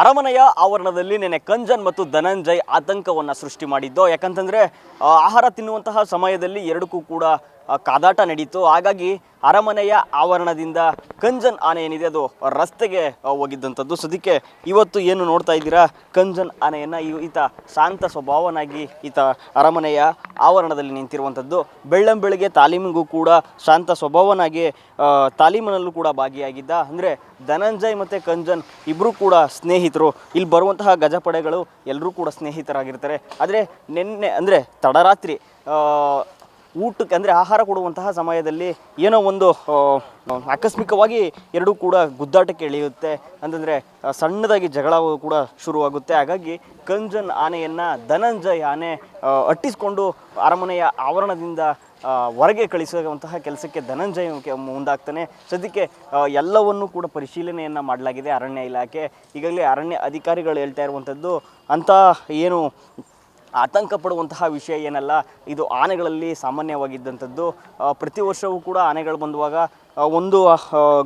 ಅರಮನೆಯ ಆವರಣದಲ್ಲಿ ನೆನೆ ಕಂಜನ್ ಮತ್ತು ಧನಂಜಯ್ ಆತಂಕವನ್ನು ಸೃಷ್ಟಿ ಮಾಡಿದ್ದು. ಯಾಕಂತಂದ್ರೆ ಆಹಾರ ತಿನ್ನುವಂತಹ ಸಮಯದಲ್ಲಿ ಎರಡಕ್ಕೂ ಕೂಡ ಕಾದಾಟ ನಡೀತು. ಹಾಗಾಗಿ ಅರಮನೆಯ ಆವರಣದಿಂದ ಕಂಜನ್ ಆನೆ ಏನಿದೆ, ಅದು ರಸ್ತೆಗೆ ಹೋಗಿದ್ದಂಥದ್ದು. ಸದ್ಯಕ್ಕೆ ಇವತ್ತು ಏನು ನೋಡ್ತಾ ಇದ್ದೀರಾ? ಕಂಜನ್ ಆನೆಯನ್ನು ಈತ ಶಾಂತ ಸ್ವಭಾವನಾಗಿ ಈತ ಅರಮನೆಯ ಆವರಣದಲ್ಲಿ ನಿಂತಿರುವಂಥದ್ದು. ಬೆಳ್ಳಂ ಬೆಳಗ್ಗೆ ತಾಲೀಮಿಗೂ ಕೂಡ ಶಾಂತ ಸ್ವಭಾವನಾಗಿ ತಾಲೀಮಿನಲ್ಲೂ ಕೂಡ ಭಾಗಿಯಾಗಿದ್ದ. ಅಂದರೆ ಧನಂಜಯ್ ಮತ್ತು ಕಂಜನ್ ಇಬ್ಬರೂ ಕೂಡ ಸ್ನೇಹಿತರು. ಇಲ್ಲಿ ಬರುವಂತಹ ಗಜಪಡೆಗಳು ಎಲ್ಲರೂ ಕೂಡ ಸ್ನೇಹಿತರಾಗಿರ್ತಾರೆ. ಆದರೆ ನಿನ್ನೆ, ಅಂದರೆ ತಡರಾತ್ರಿ ಊಟಕ್ಕೆ ಅಂದರೆ ಆಹಾರ ಕೊಡುವಂತಹ ಸಮಯದಲ್ಲಿ ಏನೋ ಒಂದು ಆಕಸ್ಮಿಕವಾಗಿ ಎರಡೂ ಕೂಡ ಗುದ್ದಾಟಕ್ಕೆ ಇಳಿಯುತ್ತೆ. ಅಂತಂದರೆ ಸಣ್ಣದಾಗಿ ಜಗಳ ಕೂಡ ಶುರುವಾಗುತ್ತೆ. ಹಾಗಾಗಿ ಕಂಜನ್ ಆನೆಯನ್ನು ಧನಂಜಯ ಆನೆ ಅಟ್ಟಿಸಿಕೊಂಡು ಅರಮನೆಯ ಆವರಣದಿಂದ ಹೊರಗೆ ಕಳಿಸುವಂತಹ ಕೆಲಸಕ್ಕೆ ಧನಂಜಯ ಮುಂದಾಗ್ತಾನೆ. ಸದ್ಯಕ್ಕೆ ಎಲ್ಲವನ್ನೂ ಕೂಡ ಪರಿಶೀಲನೆಯನ್ನು ಮಾಡಲಾಗಿದೆ ಅರಣ್ಯ ಇಲಾಖೆ. ಈಗಾಗಲೇ ಅರಣ್ಯ ಅಧಿಕಾರಿಗಳು ಹೇಳ್ತಾ ಇರುವಂಥದ್ದು, ಅಂಥ ಏನು ಆತಂಕ ಪಡುವಂತಹ ವಿಷಯ ಏನಲ್ಲ ಇದು ಆನೆಗಳಲ್ಲಿ ಸಾಮಾನ್ಯವಾಗಿದ್ದಂಥದ್ದು. ಪ್ರತಿ ವರ್ಷವೂ ಕೂಡ ಆನೆಗಳು ಬಂದುವಾಗ ಒಂದು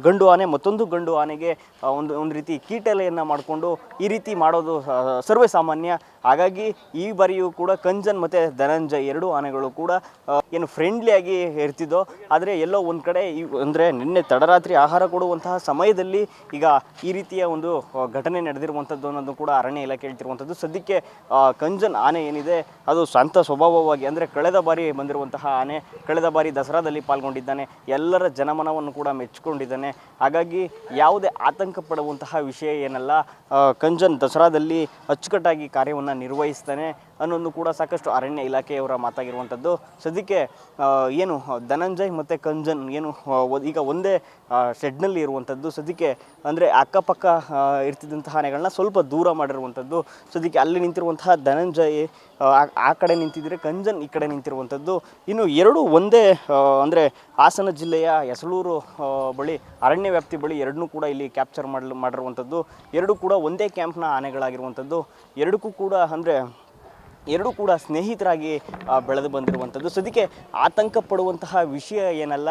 ಗಂಡು ಆನೆ, ಮತ್ತೊಂದು ಗಂಡು ಆನೆಗೆ ಒಂದು ಒಂದು ರೀತಿ ಕೀಟಲೆಯನ್ನು ಮಾಡಿಕೊಂಡು ಈ ರೀತಿ ಮಾಡೋದು ಸರ್ವೇ ಸಾಮಾನ್ಯ. ಹಾಗಾಗಿ ಈ ಬಾರಿಯೂ ಕೂಡ ಕಂಜನ್ ಮತ್ತು ಧನಂಜಯ್ ಎರಡು ಆನೆಗಳು ಕೂಡ ಏನು ಫ್ರೆಂಡ್ಲಿಯಾಗಿ ಇರ್ತಿದ್ದೋ ಆದರೆ ಎಲ್ಲೋ ಒಂದು ಕಡೆ ಈ, ಅಂದರೆ ನಿನ್ನೆ ತಡರಾತ್ರಿ ಆಹಾರ ಕೊಡುವಂತಹ ಸಮಯದಲ್ಲಿ ಈಗ ಈ ರೀತಿಯ ಒಂದು ಘಟನೆ ನಡೆದಿರುವಂಥದ್ದು ಅನ್ನೋದು ಕೂಡ ಅರಣ್ಯ ಇಲಾಖೆ ಹೇಳ್ತಿರುವಂಥದ್ದು ಸದ್ಯಕ್ಕೆ ಕಂಜನ್ ಆನೆ ಏನಿದೆ, ಅದು ಶಾಂತ ಸ್ವಭಾವವಾಗಿ, ಅಂದರೆ ಕಳೆದ ಬಾರಿ ಬಂದಿರುವಂತಹ ಆನೆ, ಕಳೆದ ಬಾರಿ ದಸರಾದಲ್ಲಿ ಪಾಲ್ಗೊಂಡಿದ್ದಾನೆ. ಎಲ್ಲರ ಜನಮನವನ್ನು ಕೂಡ ಮೆಚ್ಚಿಕೊಂಡಿದ್ದಾನೆ. ಹಾಗಾಗಿ ಯಾವುದೇ ಆತಂಕ ಪಡುವಂತಹ ವಿಷಯ ಏನಲ್ಲ ಕಂಜನ್ ದಸರಾದಲ್ಲಿ ಅಚ್ಚುಕಟ್ಟಾಗಿ ಕಾರ್ಯವನ್ನು ನಿರ್ವಹಿಸ್ತಾನೆ. ಅನ್ನೋದು ಕೂಡ ಸಾಕಷ್ಟು ಅರಣ್ಯ ಇಲಾಖೆಯವರ ಮಾತಾಗಿರುವಂಥದ್ದು. ಸದ್ಯಕ್ಕೆ ಏನು, ಧನಂಜಯ್ ಮತ್ತು ಕಂಜನ್ ಏನು ಈಗ ಒಂದೇ ಶೆಡ್ನಲ್ಲಿ ಇರುವಂಥದ್ದು. ಸದ್ಯಕ್ಕೆ ಅಂದರೆ ಅಕ್ಕಪಕ್ಕ ಇರ್ತಿದ್ದಂತಹ ಆನೆಗಳನ್ನ ಸ್ವಲ್ಪ ದೂರ ಮಾಡಿರುವಂಥದ್ದು. ಸದ್ಯಕ್ಕೆ ಅಲ್ಲಿ ನಿಂತಿರುವಂತಹ ಧನಂಜಯ್, ಆ ಕಡೆ ನಿಂತಿದ್ದರೆ ಕಂಜನ್ ಈ ಕಡೆ ನಿಂತಿರುವಂಥದ್ದು. ಇನ್ನು ಎರಡು ಒಂದೇ ಅಂದರೆ ಹಾಸನ ಜಿಲ್ಲೆಯ ಯಸಳೂರು ಬಳಿ, ಅರಣ್ಯ ವ್ಯಾಪ್ತಿ ಬಳಿ ಎರಡನ್ನೂ ಕೂಡ ಇಲ್ಲಿ ಕ್ಯಾಪ್ಚರ್ ಮಾಡಲು, ಮಾಡಿರುವಂಥದ್ದು. ಎರಡೂ ಕೂಡ ಒಂದೇ ಕ್ಯಾಂಪ್ನ ಆನೆಗಳಾಗಿರುವಂಥದ್ದು. ಎರಡಕ್ಕೂ ಕೂಡ ಅಂದರೆ ಎರಡೂ ಕೂಡ ಸ್ನೇಹಿತರಾಗಿ ಬೆಳೆದು ಬಂದಿರುವಂಥದ್ದು ಸದ್ಯಕ್ಕೆ ಆತಂಕ ಪಡುವಂತಹ ವಿಷಯ ಏನಲ್ಲ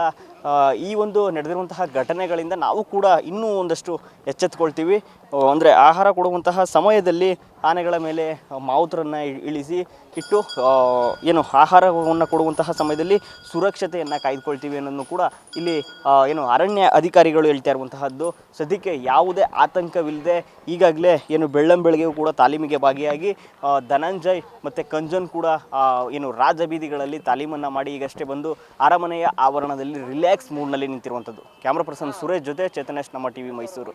ಈ ಒಂದು ನಡೆದಿರುವಂತಹ ಘಟನೆಗಳಿಂದ ನಾವು ಕೂಡ ಇನ್ನೂ ಒಂದಷ್ಟು ಎಚ್ಚೆತ್ಕೊಳ್ತೀವಿ. ಅಂದರೆ ಆಹಾರ ಕೊಡುವಂತಹ ಸಮಯದಲ್ಲಿ ಆನೆಗಳ ಮೇಲೆ ಮಾವುತರನ್ನು ಇಳಿಸಿ ಇಟ್ಟು ಏನು ಆಹಾರವನ್ನು ಕೊಡುವಂತಹ ಸಮಯದಲ್ಲಿ ಸುರಕ್ಷತೆಯನ್ನು ಕಾಯ್ದುಕೊಳ್ತೀವಿ ಅನ್ನೋದನ್ನು ಕೂಡ ಇಲ್ಲಿ ಏನು ಅರಣ್ಯ ಅಧಿಕಾರಿಗಳು ಹೇಳ್ತಾ ಇರುವಂತಹದ್ದು. ಸದ್ಯಕ್ಕೆ ಯಾವುದೇ ಆತಂಕವಿಲ್ಲದೆ ಈಗಾಗಲೇ ಏನು ಬೆಳ್ಳಂ ಬೆಳಗ್ಗೆಯೂ ಕೂಡ ತಾಲೀಮಿಗೆ ಭಾಗಿಯಾಗಿ ಧನಂಜಯ್ ಮತ್ತು ಕಂಜನ್ ಕೂಡ ಏನು ರಾಜಬೀದಿಗಳಲ್ಲಿ ತಾಲೀಮನ್ನು ಮಾಡಿ ಈಗಷ್ಟೇ ಬಂದು ಅರಮನೆಯ ಆವರಣದಲ್ಲಿ ರಿಲ್ಯಾಕ್ಸ್ ಮೂಡ್ನಲ್ಲಿ ನಿಂತಿರುವಂಥದ್ದು ಕ್ಯಾಮ್ರಾ ಪರ್ಸನ್ ಸುರೇಶ್ ಜೊತೆ ಚೇತನೇಶ್ ನಮ್ಮ ಟಿ ವಿ ಮೈಸೂರು.